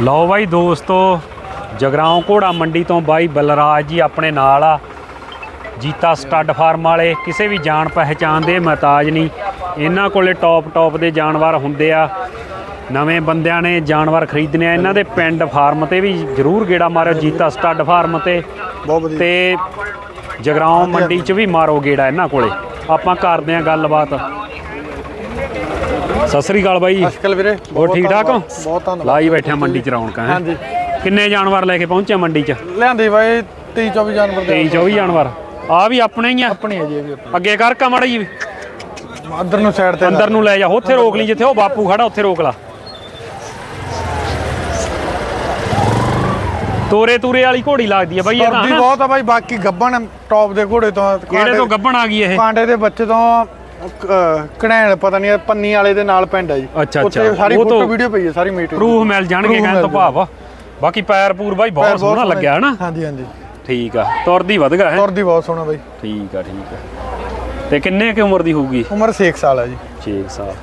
ਲਓ ਬਾਈ ਦੋਸਤੋ ਜਗਰਾਉਂ ਘੋੜਾ ਮੰਡੀ ਤੋਂ ਬਾਈ ਬਲਰਾਜ ਜੀ ਆਪਣੇ ਨਾਲ ਆ। ਜੀਤਾ ਸਟੱਡ ਫਾਰਮ ਵਾਲੇ ਕਿਸੇ ਵੀ ਜਾਣ ਪਹਿਚਾਣ ਦੇ ਮਹਤਾਜ ਨਹੀਂ। ਇਹਨਾਂ ਕੋਲੇ ਟੌਪ ਟੌਪ ਦੇ ਜਾਨਵਰ ਹੁੰਦੇ ਆ। ਨਵੇਂ ਬੰਦਿਆਂ ਨੇ ਜਾਨਵਰ ਖਰੀਦਣੇ ਆ। ਇਹਨਾਂ ਦੇ ਪਿੰਡ ਫਾਰਮ ਤੇ ਵੀ ਜਰੂਰ ਗੇੜਾ ਮਾਰਿਓ ਜੀਤਾ ਸਟੱਡ ਫਾਰਮ ਤੇ। ਤੇ ਜਗਰਾਉਂ ਮੰਡੀ 'ਚ ਵੀ ਮਾਰੋ ਗੇੜਾ ਇਹਨਾਂ ਕੋਲੇ। ਆਪਾਂ ਕਰਦੇ ਆ ਗੱਲਬਾਤ। ਸਤਿ ਸ੍ਰੀ ਅਕਾਲ ਬਾਈ। ਅਸ਼ਕਲ ਵੀਰੇ ਹੋਰ ਠੀਕ ਠਾਕ ਹੋ? ਬਹੁਤ ਧੰਨਵਾਦ। ਲਾਈ ਬੈਠਿਆ ਮੰਡੀ 'ਚ ਰੌਣਕਾਂ ਹੈਂ? ਹਾਂਜੀ। ਕਿੰਨੇ ਜਾਨਵਰ ਲੈ ਕੇ ਪਹੁੰਚਿਆ ਮੰਡੀ 'ਚ? ਲਿਆਂਦੇ ਬਾਈ 23 24 ਜਾਨਵਰ ਦੇ 23 24 ਜਾਨਵਰ। ਆ ਵੀ ਆਪਣੇ ਹੀ ਆ? ਆਪਣੀ ਹੈ ਜੀ ਇਹ ਵੀ ਆਪਣੀ। ਅੱਗੇ ਕਰ ਕਮੜ ਜੀ। ਅੰਦਰ ਨੂੰ ਸਾਈਡ ਤੇ ਅੰਦਰ ਨੂੰ ਲੈ ਜਾ ਉੱਥੇ ਰੋਕ ਲਈ ਜਿੱਥੇ ਉਹ ਬਾਪੂ ਖੜਾ ਉੱਥੇ ਰੋਕ ਲਾ। ਤੋਰੇ ਤੂਰੇ ਵਾਲੀ ਘੋੜੀ ਲੱਗਦੀ ਆ ਬਾਈ ਇਹ ਤਾਂ? ਬਹੁਤ ਆ ਬਾਈ ਬਾਕੀ ਗੱਬਣ ਟੌਪ ਦੇ ਘੋੜੇ ਤੋਂ ਕਿਹੜੇ ਤੋਂ ਗੱਭਣ ਆ ਗਈ ਇਹ? ਕਾਂਡੇ ਦੇ ਬੱਚੇ ਤੋਂ ਕਣੈਣ ਪਤਾ ਨਹੀਂ ਪੰਨੀ ਵਾਲੇ ਦੇ ਨਾਲ ਪਿੰਡ ਹੈ ਜੀ। ਅੱਛਾ, ਉੱਥੇ ਅੱਛਾ। ਸਾਰੀ ਫੋਟੋ ਵੀਡੀਓ ਪਈ ਹੈ ਸਾਰੀ ਮੀਟਿੰਗ ਪ੍ਰੂਫ ਮਿਲ ਜਾਣਗੇ ਕਹਿਣ ਤੋਂ ਭਾਵ। ਬਾਕੀ ਪੈਰ ਪੂਰ ਬਾਈ ਬਹੁਤ ਸੋਹਣਾ ਲੱਗਿਆ ਹਨਾ? ਹਾਂਜੀ ਹਾਂਜੀ। ਠੀਕ ਆ ਤੁਰਦੀ ਵਧ ਗਿਆ ਹੈ? ਤੁਰਦੀ ਬਹੁਤ ਸੋਹਣਾ ਬਾਈ। ਠੀਕ ਆ ਠੀਕ ਆ। ਤੇ ਕਿੰਨੇ ਕੁ ਉਮਰ ਦੀ ਹੋਊਗੀ? ਉਮਰ 6 ਸਾਲ ਹੈ ਜੀ। 6 ਸਾਲ।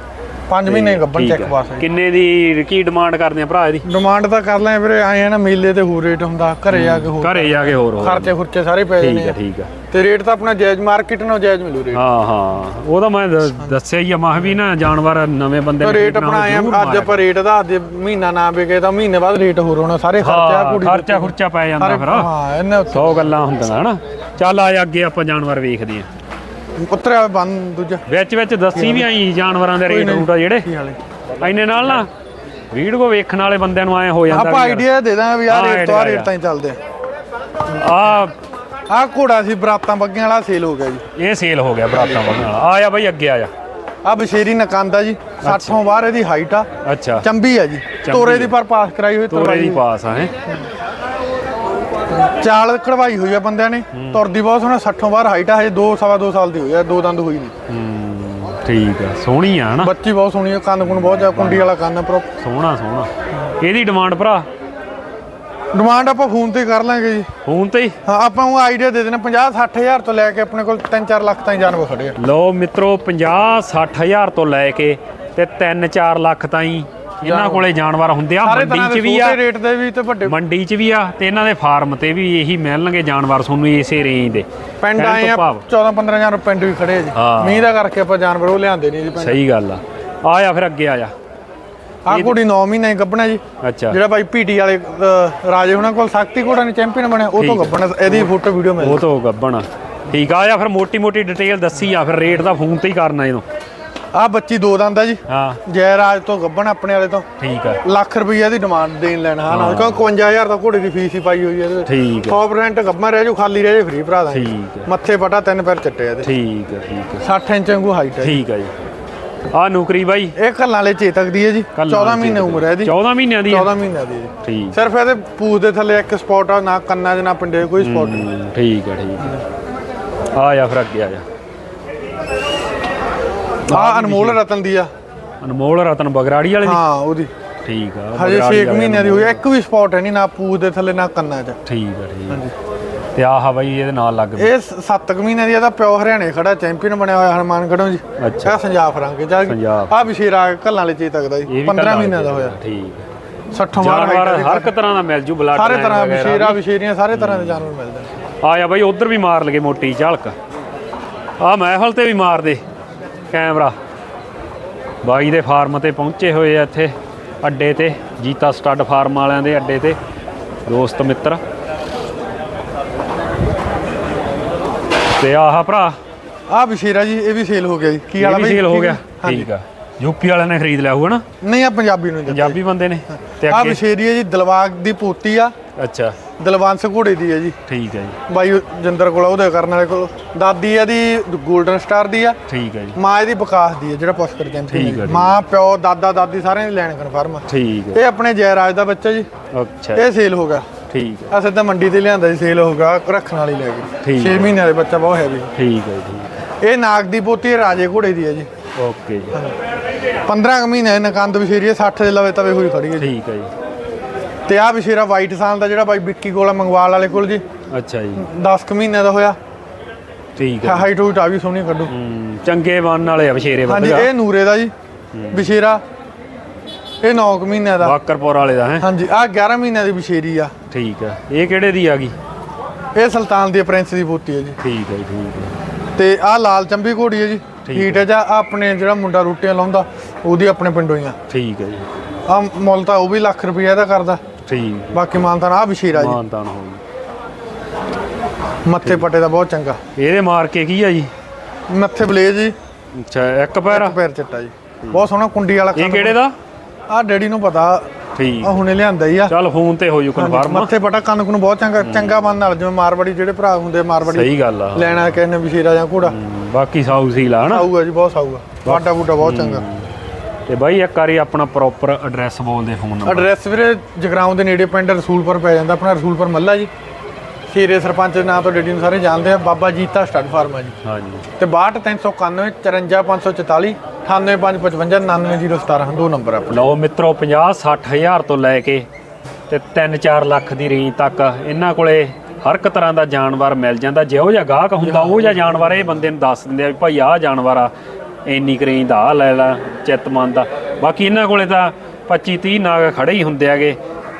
5 ਮਹੀਨੇ ਠੀਕ ਚੈੱਕ। ਪਾਸ ਕਿੰਨੇ ਦੀ ਕੀ ਡਿਮਾਂਡ ਕਰਦੇ ਆ ਭਰਾ ਇਹਦੀ? ਡਿਮਾਂਡ ਤਾਂ ਕਰ ਲੈ ਵੀਰੇ ਆਏ ਆ ਨਾ ਮੇਲੇ ਤੇ ਹੋਰ ਰੇਟ ਹੁੰਦਾ ਘਰੇ ਜਾ ਕੇ ਹੋਰ ਘਰੇ ਜਾ ਕੇ ਹੋਰ ਖਰਚੇ ਖੁਰਚੇ ਸਾਰੇ ਪੈ ਠੀਕ ਜਾਂਦੇ ਆ ਆ। ਠੀਕ ਆ। ਤੇ ਰੇਟ ਤਾਂ ਆਪਣਾ ਜਾਇਜ਼ ਮਾਰਕੀਟ ਨਾਲ ਜਾਇਜ਼ ਮਿਲੂ ਰੇਟ ਹਾਂ ਹਾਂ। ਉਹ ਤਾਂ ਮੈਂ ਦੱਸਿਆ ਹੀ ਆ ਮਾਹ ਵੀ ਨਾ ਜਾਨਵਰ ਨਵੇਂ ਬੰਦੇ ਨੇ ਰੇਟ ਆਪਣਾ ਜ਼ਰੂਰ ਅੱਜ ਆਪਾਂ ਰੇਟ ਦਾ ਅੱਜ ਮਹੀਨਾ ਨਾ ਵਿਕੇ ਤਾਂ ਮਹੀਨੇ ਬਾਅਦ ਰੇਟ ਹੋਰ ਹੋਣਾ ਸਾਰੇ ਖਰਚਾ ਕੁੜੀ ਖਰਚਾ ਖੁਰਚਾ ਪੈ ਜਾਂਦਾ ਫਿਰ। ਹਾਂ ਇਹਨੇ ਉੱਤੇ 100 ਗੱਲਾਂ ਹੁੰਦੀਆਂ ਹਨਾ ਚੱਲ ਆ ਅੱਗੇ ਆਪਾਂ ਜਾਨਵਰ ਵੇਖਦੇ ਆ। ਉਤਰਿਆ ਬੰਦ ਦੂਜਾ। ਵਿੱਚ ਵਿੱਚ ਦੱਸੀ ਵੀ ਆਈ ਜਾਨਵਰਾਂ ਦੇ ਰੇਟ ਰੂਟ ਆ ਜਿਹੜੇ। ਕੀ ਹਾਲੇ ਇੰਨੇ ਨਾਲ ਨਾ ਵੀਡੀਓ ਵੇਖਣ ਵਾਲੇ ਬੰਦਿਆਂ ਨੂੰ ਐ ਹੋ ਜਾਂਦਾ ਆਪਾਂ ਆਈਡੀਆ ਦੇ ਦਾਂਗੇ ਵੀ ਹਾਂ, ਰੇਟ ਤੋਂ idea ਰੇਟ ਤਾਂ ਹੀ ਚੱਲਦੇ ਆ। ਆਹ ਘੋੜਾ ਸੀ ਬਰਾਤਾਂ ਬੱਗੀਆਂ ਵਾਲਾ ਸੇਲ ਹੋ ਗਿਆ ਜੀ। ਇਹ ਸੇਲ ਹੋ ਗਿਆ ਬਰਾਤਾਂ ਵਾਲਾ ਵਾਲਾ। ਆ ਜਾ ਬਈ ਅੱਗੇ ਆ ਜਾ। ਆਹ ਬਸ਼ੇਰੀ ਨਕੰਦਾ ਜੀ 60 ਤੋਂ ਬਾਹਰ ਇਹਦੀ ਹਾਈਟ ਆ। ਅੱਛਾ। ਚੰਬੀ ਆ ਜੀ। ਤੋਰੇ ਦੀ ਪਰ ਪਾਸ ਕਰਾਈ ਹੋਈ ਤੋਰੇ ਦੀ ਪਾਸ ਆ ਹੈ। ਚਾਲ ਕਢਵਾਈ ਹੋਈ ਆ ਬੰਦਿਆਂ ਨੇ। ਤੁਰਦੀ ਬਹੁਤ ਸੋਹਣਾ 60 ਤੋਂ ਬਾਹਰ ਹਾਈਟ ਆ ਹਜੇ 2 ਸਵਾ 2 ਸਾਲ ਦੀ ਹੋਈ ਆ ਦੋ ਦੰਦ ਹੋਈ ਨਹੀਂ। ਹੂੰ ਠੀਕ ਆ ਸੋਹਣੀ ਆ ਹਨਾ? ਬੱਚੀ ਬਹੁਤ ਸੋਹਣੀ ਆ ਕੰਨ ਕੁੰਨ ਬਹੁਤ ਜ਼ਿਆਦਾ ਕੁੰਡੀ ਵਾਲਾ ਕੰਨ ਆ ਪ੍ਰੋ ਸੋਹਣਾ ਸੋਹਣਾ। ਇਹਦੀ ਡਿਮਾਂਡ ਭਰਾ? ਡਿਮਾਂਡ ਆਪਾਂ ਫੋਨ ਤੇ ਕਰ ਲਾਂਗੇ ਜੀ। ਫੋਨ ਤੇ ਹੀ? ਹਾਂ ਆਪਾਂ ਉਹ ਆਈਡੀਆ ਦੇ ਦੇਣਾ 50 60000 ਤੋਂ ਲੈ ਕੇ ਆਪਣੇ ਕੋਲ 3-4 ਲੱਖ ਤਾਈਂ ਜਾਨਵਰ ਖੜੇ ਆ। ਲੋ ਮਿੱਤਰੋ 50 60000 ਤੋਂ ਲੈ ਕੇ ਤੇ 3-4 ਲੱਖ ਤਾਈਂ ਇਹਨਾਂ ਕੋਲੇ ਜਾਨਵਰ ਹੁੰਦੇ ਆ ਸਾਰੇ ਮੰਡੀ ਤਰ੍ਹਾਂ 'ਚ ਦੇ ਵੀ ਆ। ਛੋਟੇ ਰੇਟ ਦੇ ਵੀ ਤੇ ਵੱਡੇ। ਮੰਡੀ 'ਚ ਵੀ ਆ ਤੇ ਇਹਨਾਂ ਦੇ ਫਾਰਮ ਤੇ ਵੀ ਇਹੀ ਮਿਲਣਗੇ ਜਾਨਵਰ ਤੁਹਾਨੂੰ ਇਸੇ ਰੇਂਜ ਦੇ। ਪਿੰਡ ਕਹਿਣ ਆਏ ਆ ਭਾਵ। 14-15 ਜਾਨਵਰ ਪਿੰਡ ਵੀ ਖੜੇ ਆ ਜੀ। ਹਾਂ। ਮੀਂਹ ਦਾ ਕਰਕੇ ਆਪਾਂ ਜਾਨਵਰ ਉਹ ਲਿਆਂਦੇ ਨਹੀਂ ਜੀ ਪਿੰਡ। ਸਹੀ ਗੱਲ ਆ। ਆ ਜਾ ਫਿਰ ਅੱਗੇ ਆ ਜਾ। ਆਹ ਕੁੜੀ 9 ਮਹੀਨੇ ਗੱਭਣਾ ਜੀ। ਅੱਛਾ। ਜਿਹੜਾ ਬਾਈ ਪੀਟੀ ਵਾਲੇ ਅਹ, ਰਾਜੇ ਉਹਨਾਂ ਕੋਲ ਸ਼ਕਤੀ ਘੋੜਾ ਨੇ ਚੈਂਪੀਅਨ ਬਣਿਆ ਉਹ ਤੋਂ। ਗੱਭਣਾ ਇਹਦੀ ਫੋਟੋ ਵੀਡੀਓ ਮਿਲ ਉਹ ਤੋਂ ਗੱਬਣ ਠੀਕ ਆ ਆ ਜਾ ਫਿਰ ਮੋਟੀ ਮੋਟੀ ਡਿਟੇਲ ਦੱਸੀ ਆ ਫਿਰ ਰੇਟ ਦਾ ਫੋਨ ਤੇ ਹੀ ਕਰਨਾ ਇਹਨੂੰ। ਆਹ ਬੱਚੀ ਦੋ ਦੰਦ ਆ ਜੀ। ਹਾਂ। ਜੈ ਰਾਜ ਤੋਂ ਗੱਭਣ ਆਪਣੇ ਵਾਲੇ ਤੋਂ। ਠੀਕ ਆ। ਲੱਖ ਰੁਪਈਆ ਦੀ ਡਿਮਾਂਡ ਦੇਣ ਲੈਣਾ। ਹਾਂ ਕਿਉਂ 51000 ਦਾ ਘੋੜੇ ਦੀ ਫੀਸ ਹੀ ਪਾਈ ਹੋਈ ਹੈ ਇਹਦੇ ਠੀਕ ਆ। 100% ਗੱਭਣ ਰਹਿ ਜੂ ਖਾਲੀ ਰਹਿ ਜੂ ਫ੍ਰੀ ਭਰਾ ਦਾਂਗੇ ਠੀਕ ਆ। ਮੱਥੇ ਪਟਾ ਤਿੰਨ ਪੈਰ ਚੱਟੇ ਆ ਇਹਦੇ। ਠੀਕ ਆ ਠੀਕ ਆ। 60 ਇੰਚ ਵਾਂਗੂ ਹਾਈਟ ਹੈ ਠੀਕ ਆ ਜੀ। ਆ ਨੌਕਰੀ ਬਾਈ। ਇਹ ਕੱਲਾਂ ਵਾਲੇ ਚੇਤਕ ਦੀ ਹੈ ਜੀ। ਕੱਲ੍ਹਾਂ 14 ਵਾਲੀ ਮਹੀਨੇ ਉਮਰ ਹੈ ਇਹਦੀ। 14 ਮਹੀਨਿਆਂ ਦੀ ਆ। 14 ਮਹੀਨਿਆਂ ਦੀ ਠੀਕ। ਸਿਰਫ ਇਹਦੇ ਪੂਛ ਦੇ ਥੱਲੇ ਇੱਕ ਸਪੌਟ ਆ ਨਾ ਕੰਨਾਂ 'ਚ ਨਾ ਪਿੰਡੇ ਕੋਈ ਸਪੌਟ ਨਹੀਂ। ਠੀਕ ਆ ਠੀਕ ਆ। ਆ ਜਾ ਫਿਰ ਅੱਗੇ ਆ ਜਾ। ਆ ਅਨਮੋਲ ਰਤਨ ਦੀ ਆ। ਅਨਮੋਲ ਰਤਨ ਬਗਰਾੜੀ ਵਾਲੇ ਦੀ? ਹਾਂ ਉਹਦੀ ਠੀਕ ਆ ਹਜੇ ਬਗਰਾੜੀ 6 ਵਾਲੇ ਮਹੀਨਿਆਂ ਦੀ ਹੋਈ ਆ, ਇੱਕ ਵੀ ਸਪੌਟ ਹੈ ਨਹੀਂ ਨਾ ਪੂਛ ਦੇ ਥੱਲੇ ਨਾ ਕੰਨਾਂ 'ਚ। ਠੀਕ ਆ ਠੀਕ ਆ। ਤੇ ਆਹ ਬਾਈ ਇਹਦੇ ਨਾਲ ਲੱਗ। ਇਹ 7 ਮਹੀਨਿਆਂ ਦੀ ਇਹਦਾ ਪਿਓ ਹਰਿਆਣੇ ਖੜਾ ਚੈਂਪੀਅਨ ਬਣਿਆ ਹੋਇਆ ਹਨੂਮਾਨਗੜ੍ਹੋਂ ਜੀ। ਅੱਛਾ। ਇਹ ਸੰਜਾਫ ਰੰਗ ਜਾ। ਆ ਵਿਸ਼ੇਰਾ ਕੱਲਾਂ ਵਾਲੇ ਚੇਤਕ ਦਾ ਇਹ ਜੀ ਵੀ 15 ਕੱਲਾ ਮਹੀਨਿਆਂ ਦਾ ਹੋਇਆ। ਠੀਕ 60 ਮਾਰ ਹਰ ਇੱਕ ਤਰ੍ਹਾਂ ਦਾ ਮਿਲ ਜੂ ਬਲੱਡ ਸਾਰੇ ਤਰ੍ਹਾਂ ਵਿਸ਼ੇਰਾ ਵਿਸ਼ੇਰੀਆਂ ਸਾਰੇ ਤਰ੍ਹਾਂ ਦੇ ਜਾਨਵਰ ਮਿਲਦੇ ਆ ਜਾ ਬਾਈ ਉਧਰ ਵੀ ਮਾਰ ਲਗੇ ਮੋਟੀ ਝਲਕ। ਆ ਮਹਿਫਲ ਤੇ ਵੀ ਮਾਰ ਦੇ। ਕੈਮਰਾ। ਬਾਈ ਦੇ ਫਾਰਮ ਤੇ ਪਹੁੰਚੇ ਹੋਏ ਆ ਇੱਥੇ ਅੱਡੇ ਤੇ ਜੀਤਾ ਸਟੱਡ ਫਾਰਮ ਵਾਲਿਆਂ ਦੇ ਅੱਡੇ ਤੇ ਦੋਸਤ ਮਿੱਤਰ। ਤੇ ਆਹ ਭਰਾ। ਆ ਵਿਸ਼ੇਰਾ ਜੀ ਇਹ ਵੀ ਸੇਲ ਹੋ ਗਿਆ ਜੀ। ਕੀ ਇਹ ਵਾਲਾ ਵੀ ਸੇਲ ਹੋ ਗਿਆ। ਠੀਕ ਆ। ਯੂਪੀ ਵਾਲਿਆਂ ਨੇ ਖਰੀਦ ਲਿਆ ਹੋਊਗਾ ਨਾ? ਨਹੀਂ ਆ ਪੰਜਾਬੀ ਨੂੰ ਪੰਜਾਬੀ ਬੰਦੇ ਨੇ। ਤੇ ਆ ਵਿਸ਼ੇਰੀ ਹੈ ਜੀ ਦਲਵਾਗ ਦੀ ਪੋਤੀ ਆ। ਅੱਛਾ। ਦਲਵੰਸ ਘੋੜੇ ਦੀ ਹੈ ਜੀ। ਠੀਕ ਹੈ ਜੀ। ਬਾਈ ਜਿੰਦਰ ਕੋਲ ਆ, ਉਹਦੇ ਕਰਨ ਵਾਲੇ ਕੋਲ। ਦਾਦੀ ਇਹਦੀ 골ਡਨ ਸਟਾਰ ਦੀ ਆ। ਠੀਕ ਹੈ ਜੀ। ਮਾਂ ਇਹਦੀ ਵਿਕਾਸ ਦੀ ਹੈ ਜਿਹੜਾ ਪੁਸ਼ਕਰ ਠੀਕ ਚੈਂਪੀਅਨ ਠੀਕ। ਮਾਂ ਪਿਓ ਦਾਦਾ ਦਾਦੀ ਸਾਰਿਆਂ ਦੀ ਲੈਣ ਕਨਫਰਮ ਆ। ਠੀਕ ਹੈ। ਇਹ ਆਪਣੇ ਜੈਰਾਜ ਦਾ ਬੱਚਾ ਜੀ। ਅੱਛਾ। ਇਹ ਸੇਲ ਹੋ ਗਿਆ। ਠੀਕ ਹੈ। ਆ ਸਿੱਧਾ ਮੰਡੀ ਤੇ ਲਿਆਂਦਾ ਜੀ ਸੇਲ ਹੋ ਗਿਆ ਰੱਖਣ ਵਾਲੀ ਲੈ ਗਏ ਠੀਕ 6 ਮਹੀਨਿਆਂ ਦੇ ਬੱਚਾ ਬਹੁਤ ਹੈਵੀ ਠੀਕ ਹੈ ਠੀਕ ਇਹ ਨਾਗ ਦੀ ਪੋਤੀ ਇਹ ਰਾਜੇ ਘੋੜੇ ਦੀ ਹੈ ਜੀ। ਹੈ ਓਕੇ ਜੀ। 15 ਕੁ ਮਹੀਨੇ ਨਕੰਦ ਵਿਸ਼ੇਰੀ ਹੈ 60 ਦੇ ਲਵੇ ਤਵੇ ਹੋਈ ਖੜੀ ਹੈ ਜੀ। ਠੀਕ ਹੈ ਜੀ। ਤੇ ਆ ਵਿਸ਼ੇਰਾ ਵਾਈਟ ਸਾਲ ਦਾ ਜਿਹੜਾ ਬਾਈ ਵਿੱਕੀ ਕੋਲ ਆ, ਮੰਗਵਾਲ ਵਾਲੇ ਕੋਲ ਜੀ। ਅੱਛਾ ਜੀ। 10 ਕੁ ਮਹੀਨੇ ਦਾ ਹੋਇਆ। ਠੀਕ ਹੈ। ਹਾਈਟ ਹੂਟ ਆ ਵੀ ਸੋਹਣੀ ਕੱਢੂ। ਚੰਗੇ ਬੰਨ ਵਾਲੇ ਆ ਬਸ਼ੇਰੇ ਹਾਂਜੀ ਇਹ ਨੂਰੇ ਦਾ ਜੀ ਵਿਸ਼ੇਰਾ ਇਹ 9 ਮਹੀਨਿਆਂ ਦਾ। ਬਾਕਰਪੁਰ ਵਾਲੇ ਦਾ ਹੈ? ਹਾਂਜੀ ਆ 11 ਮਹੀਨਿਆਂ ਦੀ ਬਸ਼ੇਰੀ ਆ। ਠੀਕ ਹੈ। ਇਹ ਕਿਹੜੇ ਦੀ ਆ ਗਈ? ਇਹ ਸੁਲਤਾਨ ਦੀ ਪ੍ਰਿੰਸ ਦੀ ਪੋਤੀ ਹੈ ਜੀ। ਠੀਕ ਹੈ ਠੀਕ ਹੈ। ਤੇ ਆ ਲਾਲ ਚੰਬੀ ਘੋੜੀ ਹੈ ਜੀ। ਠੀਕ ਹੀਟ ਹੈ। ਜਾਂ ਆਪਣੇ ਜਿਹੜਾ ਮੁੰਡਾ ਰੋਟੀਆਂ ਲਾਉਂਦਾ ਉਹਦੀ ਆਪਣੇ ਪਿੰਡੋਂ ਹੀ ਆ। ਠੀਕ ਹੈ ਜੀ। ਆ ਮੁੱਲ ਤਾਂ ਉਹ ਵੀ ਲੱਖ ਰੁਪਈਆ ਦਾ ਕਰਦਾ। ਠੀਕ। ਬਾਕੀ ਮਾਨਤਾਨ ਆ ਬਸ਼ੀਰਾ ਜੀ। ਮਾਨਤਾਨ ਹੋ ਗਈ। ਮੱਥੇ ਪੱਟੇ ਦਾ ਬਹੁਤ ਚੰਗਾ। ਇਹਦੇ ਮਾਰ ਕੇ ਕੀ ਆ ਜੀ? ਮੱਥੇ ਬਲੇਜ ਜੀ। ਅੱਛਾ ਇੱਕ ਪੈਰ ਆ? ਪੈਰ ਚਿੱਟਾ ਜੀ। ਬਹੁਤ ਸੋਹਣਾ ਕੁੰਡੀ ਵਾਲਾ ਇਹ ਕਿਹੜੇ ਦਾ? ਆ ਡੈਡੀ ਨੂੰ ਪਤਾ। ਠੀਕ। ਆ ਹੁਣੇ ਲਿਆਂਦਾ ਹੀ ਆ। ਚੱਲ ਫੋਨ ਤੇ ਹੋ ਜੂ ਕਨਫਰਮ ਮੱਥੇ ਪਟਾ ਕੰਨ ਨੂੰ ਬਹੁਤ ਚੰਗਾ ਚੰਗਾ ਬੰਨ ਨਾਲ ਜਿਵੇਂ ਮਾਰਵਾੜੀ ਜਿਹੜੇ ਭਰਾ ਹੁੰਦੇ ਮਾਰਵਾੜੀ ਸਹੀ ਗੱਲ ਆ। ਲੈਣਾ ਕਹਿੰਦੇ ਬਸ਼ੀਰਾ ਜਾਂ ਘੋੜਾ। ਬਾਕੀ ਸਾਊ ਸੀ ਲਾ ਹਨਾ? ਆਊਗਾ ਜੀ ਬਹੁਤ ਆਊਗਾ ਵਾਡਾ ਬੂਟਾ ਬਹੁਤ ਚੰਗਾ। ਤੇ ਬਾਈ ਇੱਕ ਵਾਰੀ ਆਪਣਾ ਪ੍ਰੋਪਰ ਐਡਰੈਸ ਬੋਲਦੇ ਫੋਨ ਨੰਬਰ ਐਡਰੈਸ ਵੀਰੇ ਜਗਰਾਉਂ ਦੇ ਨੇੜੇ ਪਿੰਡ ਰਸੂਲਪੁਰ ਪੈ ਜਾਂਦਾ ਆਪਣਾ ਰਸੂਲਪੁਰ ਮੱਲਾ ਜੀ। ਖੀਰੇ ਸਰਪੰਚ ਦੇ ਨਾਂ ਤੋਂ ਡੈਡੀ ਨੂੰ ਸਾਰੇ ਜਾਣਦੇ ਆ ਬਾਬਾ ਜੀਤਾ ਸਟੱਡ ਫਾਰਮ ਆ ਜੀ। ਹਾਂਜੀ। ਤੇ 62391 54544 98555 99017 ਦੋ ਨੰਬਰ ਆ ਲਓ ਮਿੱਤਰੋ 50 60 ਹਜ਼ਾਰ ਤੋਂ ਲੈ ਕੇ ਤੇ 3-4 ਲੱਖ ਦੀ ਰੇਂਜ ਤੱਕ ਇਹਨਾਂ ਕੋਲੇ ਹਰ ਇੱਕ ਤਰ੍ਹਾਂ ਦਾ ਜਾਨਵਰ ਮਿਲ ਜਾਂਦਾ। ਜਿਹੋ ਜਿਹਾ ਗਾਹਕ ਹੁੰਦਾ ਉਹ ਜਿਹਾ ਜਾਨਵਰ ਇਹ ਬੰਦੇ ਨੂੰ ਦੱਸ ਦਿੰਦੇ ਆ ਵੀ ਭਾਈ ਆਹ ਜਾਨਵਰ ਆ। ਇੰਨੀ ਕੁ ਰੇਂਜ ਦਾ ਆਹ ਲੈ ਲੈ ਚਿੱਤਮੰਦ ਦਾ। ਬਾਕੀ ਇਹਨਾਂ ਕੋਲੇ ਤਾਂ 25-30 ਨਾਗ ਖੜੇ ਹੀ ਹੁੰਦੇ ਆਗੇ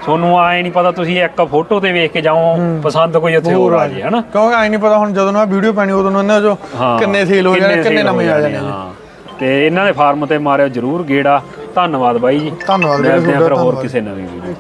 ਤੁਹਾਨੂੰ ਆਏ ਨਹੀਂ ਪਤਾ ਤੁਸੀਂ ਇੱਕ ਫੋਟੋ ਤੇ ਵੇਖ ਕੇ ਜਾਓ ਪਸੰਦ ਕੋਈ ਉੱਥੇ ਹੋਰ ਆ ਜੇ ਹਨਾ? ਕਿਉਂਕਿ ਆਈ ਨਹੀਂ ਪਤਾ ਹੁਣ ਜਦੋਂ ਨਾ ਵੀਡੀਓ ਪੈਣੀ ਉਦੋਂ ਇਹਨਾਂ ਹਾਂ ਕਿੰਨੇ ਸੇਲ ਹੋ ਜਾਣੇ ਕਿੰਨੇ ਨਵੇਂ ਆ ਜਾਣੇ ਤੇ ਇਹਨਾਂ ਦੇ ਫਾਰਮ ਤੇ ਮਾਰਿਓ ਜਰੂਰ ਗੇੜਾ। ਧੰਨਵਾਦ ਬਾਈ ਜੀ। ਧੰਨਵਾਦ ਮਿਲਦੇ ਆ ਫਿਰ ਹੋਰ। ਕਿਸੇ ਨਵੀਂ ਵੀਡੀਓ